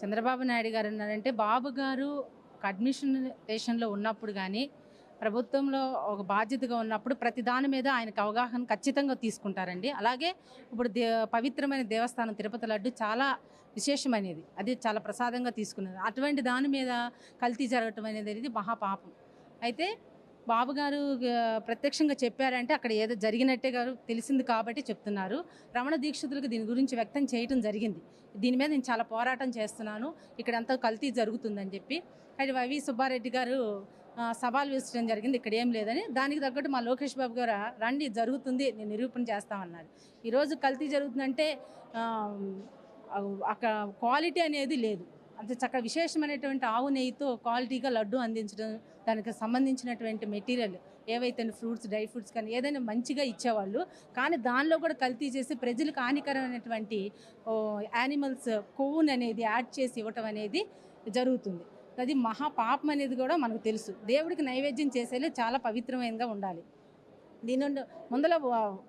చంద్రబాబు నాయుడు గారు ఉన్నారంటే బాబు గారు అడ్మినిస్ట్రేషన్లో ఉన్నప్పుడు కానీ ప్రభుత్వంలో ఒక బాధ్యతగా ఉన్నప్పుడు ప్రతి దాని మీద ఆయనకు అవగాహన ఖచ్చితంగా తీసుకుంటారండి. అలాగే ఇప్పుడు దే పవిత్రమైన దేవస్థానం తిరుపతి లడ్డు చాలా విశేషమైనది. అది చాలా ప్రసాదంగా తీసుకున్నది అటువంటి దాని మీద కల్తీ జరగటం అనేది అనేది మహాపాపం అయితే బాబు గారు ప్రత్యక్షంగా చెప్పారంటే అక్కడ ఏదో జరిగినట్టే గారు తెలిసింది కాబట్టి చెప్తున్నారు. రమణ దీక్షితులకు దీని గురించి వ్యక్తం చేయటం జరిగింది. దీని మీద నేను చాలా పోరాటం చేస్తున్నాను. ఇక్కడ అంతా కల్తీ జరుగుతుందని చెప్పి. అయితే వైవి సుబ్బారెడ్డి గారు సవాల్ విసరడం జరిగింది. ఇక్కడ ఏం లేదని. దానికి తగ్గట్టు మా లోకేష్ బాబు గారు రండి జరుగుతుంది నేను నిరూపణ చేస్తామన్నారు. ఈరోజు కల్తీ జరుగుతుందంటే అక్కడ క్వాలిటీ అనేది లేదు. అంత చక్కగా విశేషమైనటువంటి ఆవు నెయ్యితో క్వాలిటీగా లడ్డు అందించడం దానికి సంబంధించినటువంటి మెటీరియల్ ఏవైతే ఫ్రూట్స్ డ్రై ఫ్రూట్స్ కానీ ఏదైనా మంచిగా ఇచ్చేవాళ్ళు. కానీ దానిలో కూడా కల్తీ చేసి ప్రజలకు హానికరమైనటువంటి యానిమల్స్ కొవ్వును అనేది యాడ్ చేసి ఇవ్వటం అనేది జరుగుతుంది. అది మహా పాపం అనేది కూడా మనకు తెలుసు. దేవుడికి నైవేద్యం చేసేలా చాలా పవిత్రమైనగా ఉండాలి. దీని నుండి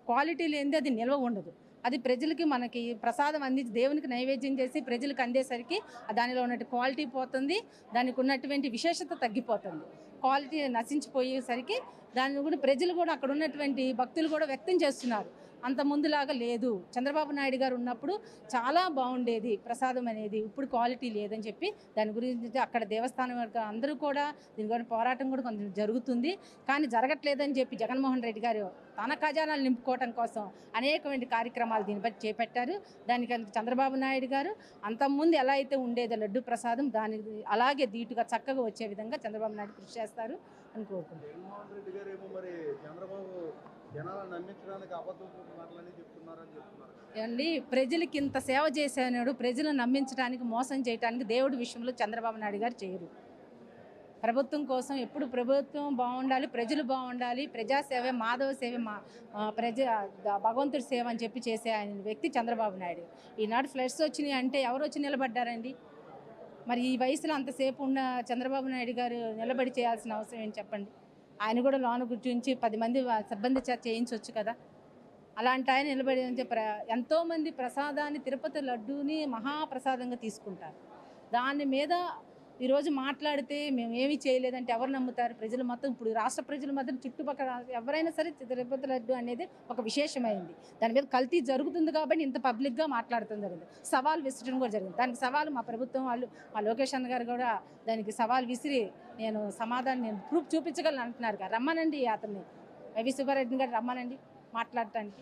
క్వాలిటీ లేనిది అది నిల్వ ఉండదు. అది ప్రజలకి మనకి ప్రసాదం అందించి దేవునికి నైవేద్యం చేసి ప్రజలకు అందేసరికి దానిలో ఉన్నట్టు క్వాలిటీ పోతుంది దానికి ఉన్నటువంటి విశేషత తగ్గిపోతుంది. క్వాలిటీ నశించిపోయేసరికి దాన్ని కూడా ప్రజలు కూడా అక్కడ ఉన్నటువంటి భక్తులు కూడా వ్యక్తం చేస్తున్నారు. అంత ముందులాగా లేదు. చంద్రబాబు నాయుడు గారు ఉన్నప్పుడు చాలా బాగుండేది ప్రసాదం అనేది ఇప్పుడు క్వాలిటీ లేదని చెప్పి దాని గురించి అక్కడ దేవస్థానం అందరూ కూడా దీని గురించి పోరాటం కూడా కొంచెం జరుగుతుంది. కానీ జరగట్లేదని చెప్పి జగన్మోహన్ రెడ్డి గారు తన ఖజానాలు నింపుకోవటం కోసం అనేకమైన కార్యక్రమాలు దీన్ని బట్టి చేపట్టారు. దానికి చంద్రబాబు నాయుడు గారు అంతకుముందు ఎలా అయితే ఉండేదో లడ్డు ప్రసాదం దాని అలాగే ధీటుగా చక్కగా వచ్చే విధంగా చంద్రబాబు నాయుడు కృషి చేస్తారు అని కోరుకుంటున్నాను. ఏమండి ప్రజలకి ఇంత సేవ చేశాడు ప్రజలను నమ్మించడానికి మోసం చేయడానికి దేవుడి విషయంలో చంద్రబాబు నాయుడు గారు చేయరు. ప్రభుత్వం కోసం ఎప్పుడు ప్రభుత్వం బాగుండాలి ప్రజలు బాగుండాలి ప్రజాసేవ మాధవ సేవ మా ప్రజ భగవంతుడి సేవ అని చెప్పి చేసే ఆయన వ్యక్తి చంద్రబాబు నాయుడు. ఈనాడు ఫ్లడ్స్ వచ్చినాయి అంటే ఎవరు వచ్చి నిలబడ్డారండి? మరి ఈ వయసులో అంతసేపు ఉన్న చంద్రబాబు నాయుడు గారు నిలబడి చేయాల్సిన అవసరం ఏంటి చెప్పండి? ఆయన కూడా లోన గుర్తించి పది మంది సిబ్బంది చేయించవచ్చు కదా? అలాంటి ఆయన నిలబడి అంటే ప్ర ఎంతోమంది ప్రసాదాన్ని తిరుపతి లడ్డూని మహాప్రసాదంగా తీసుకుంటారు. దాని మీద ఈరోజు మాట్లాడితే మేము ఏమీ చేయలేదంటే ఎవరు నమ్ముతారు? ప్రజలు మొత్తం ఇప్పుడు రాష్ట్ర ప్రజలు మాత్రం చుట్టుపక్కల ఎవరైనా సరే తిరుపతి లడ్డు అనేది ఒక విశేషమైంది దాని మీద కల్తీ జరుగుతుంది కాబట్టి ఇంత పబ్లిక్గా మాట్లాడుతుంది జరిగింది సవాల్ విసరడం కూడా జరిగింది దానికి సవాల్ మా ప్రభుత్వం వాళ్ళు మా లోకేష్ అన్న గారు కూడా దానికి సవాల్ విసిరి నేను సమాధానం నేను ప్రూఫ్ చూపించగలను అంటున్నారు కదా రమ్మనండి అతన్ని వైవి సుబ్బారెడ్డి గారు రమ్మనండి మాట్లాడటానికి